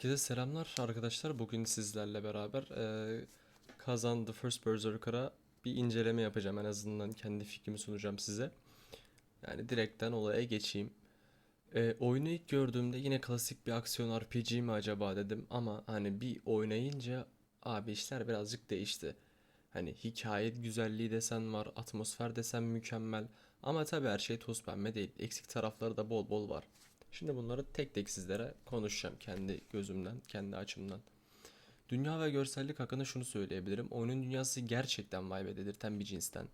Herkese selamlar arkadaşlar. Bugün sizlerle beraber eee Kazan The First Berserker'a bir inceleme yapacağım. En azından kendi fikrimi sunacağım size. Yani direkten olaya geçeyim. Eee, oyunu ilk gördüğümde yine klasik bir aksiyon RPG mi acaba dedim ama hani bir oynayınca abi işler birazcık değişti. Hani hikaye güzelliği desen var, atmosfer desen mükemmel ama tabii her şey toz pembe değil. Eksik tarafları da bol bol var. Şimdi bunları tek tek sizlere konuşacağım kendi gözümden, kendi açımdan. Dünya ve görsellik hakkında şunu söyleyebilirim. Oyunun dünyası gerçekten vay be bir cinsten.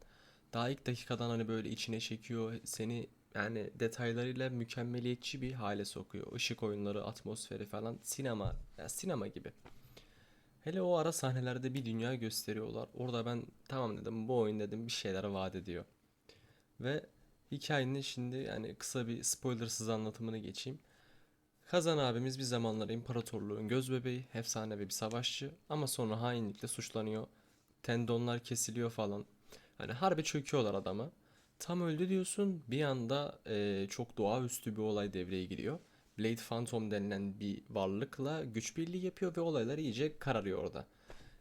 Daha ilk dakikadan hani böyle içine çekiyor, seni yani detaylarıyla mükemmeliyetçi bir hale sokuyor. Işık oyunları, atmosferi falan sinema, ya sinema gibi. Hele o ara sahnelerde bir dünya gösteriyorlar. Orada ben tamam dedim bu oyun dedim bir şeyler vaat ediyor. Ve hikayenin şimdi yani kısa bir spoilersız anlatımını geçeyim. Kazan abimiz bir zamanlar imparatorluğun göz bebeği, efsanevi bir savaşçı ama sonra hainlikle suçlanıyor. Tendonlar kesiliyor falan. Hani harbi çöküyorlar adamı. Tam öldü diyorsun bir anda eee, çok doğaüstü bir olay devreye giriyor. Blade Phantom denilen bir varlıkla güç birliği yapıyor ve olaylar iyice kararıyor orada.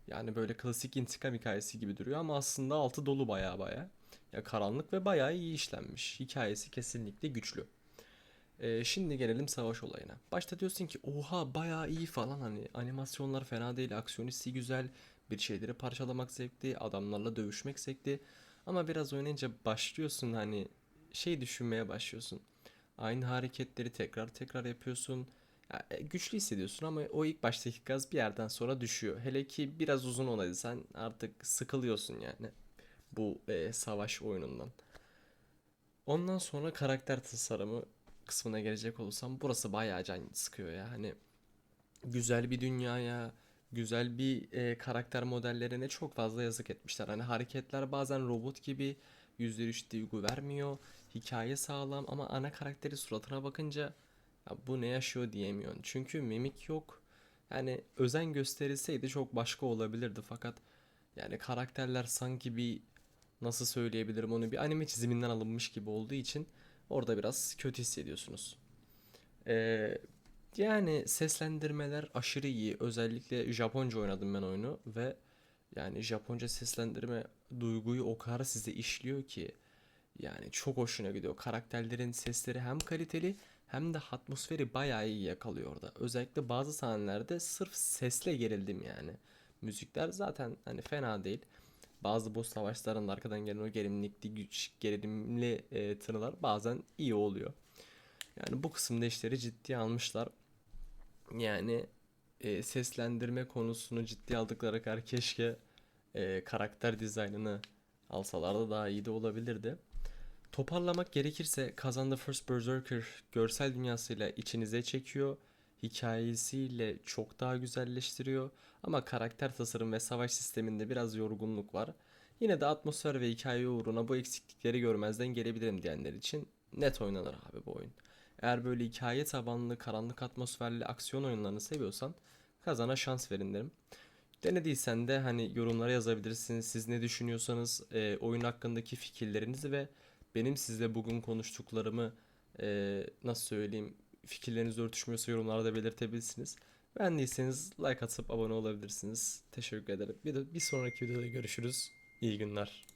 Yani böyle klasik intikam hikayesi gibi duruyor ama aslında altı dolu baya baya. Ya karanlık ve bayağı iyi işlenmiş. Hikayesi kesinlikle güçlü. Ee, şimdi gelelim savaş olayına. Başta diyorsun ki oha bayağı iyi falan hani animasyonlar fena değil, aksiyonisti güzel, bir şeyleri parçalamak zevkli, adamlarla dövüşmek zevkli. Ama biraz oynayınca başlıyorsun hani şey düşünmeye başlıyorsun. Aynı hareketleri tekrar tekrar yapıyorsun. E, güçlü hissediyorsun ama o ilk baştaki gaz bir yerden sonra düşüyor. Hele ki biraz uzun olaydı sen artık sıkılıyorsun yani bu e, savaş oyunundan. Ondan sonra karakter tasarımı kısmına gelecek olursam burası bayağı can sıkıyor ya. Hani güzel bir dünyaya, güzel bir e, karakter modellerine çok fazla yazık etmişler. Hani hareketler bazen robot gibi yüzde yüz duygu vermiyor. Hikaye sağlam ama ana karakteri suratına bakınca bu ne yaşıyor diyemiyorsun. Çünkü mimik yok. Yani özen gösterilseydi çok başka olabilirdi fakat yani karakterler sanki bir nasıl söyleyebilirim onu bir anime çiziminden alınmış gibi olduğu için orada biraz kötü hissediyorsunuz. Ee, yani seslendirmeler aşırı iyi. Özellikle Japonca oynadım ben oyunu ve yani Japonca seslendirme duyguyu o kadar size işliyor ki yani çok hoşuna gidiyor. Karakterlerin sesleri hem kaliteli hem de atmosferi bayağı iyi yakalıyor orada. Özellikle bazı sahnelerde sırf sesle gerildim yani. Müzikler zaten hani fena değil. Bazı boss savaşlarında arkadan gelen o gerilimlikli güç, gerilimli e, tınılar bazen iyi oluyor. Yani bu kısımda işleri ciddiye almışlar. Yani e, seslendirme konusunu ciddiye aldıkları kadar keşke e, karakter dizaynını alsalardı daha iyi de olabilirdi. Toparlamak gerekirse Kazan The First Berserker görsel dünyasıyla içinize çekiyor. Hikayesiyle çok daha güzelleştiriyor. Ama karakter tasarım ve savaş sisteminde biraz yorgunluk var. Yine de atmosfer ve hikaye uğruna bu eksiklikleri görmezden gelebilirim diyenler için net oynanır abi bu oyun. Eğer böyle hikaye tabanlı, karanlık atmosferli aksiyon oyunlarını seviyorsan Kazan'a şans verin derim. Denediysen de hani yorumlara yazabilirsiniz. Siz ne düşünüyorsanız e, oyun hakkındaki fikirlerinizi ve benim sizle bugün konuştuklarımı e, nasıl söyleyeyim fikirleriniz örtüşmüyorsa yorumlarda belirtebilirsiniz. Beğendiyseniz like atıp abone olabilirsiniz. Teşekkür ederim. Bir de bir sonraki videoda görüşürüz. İyi günler.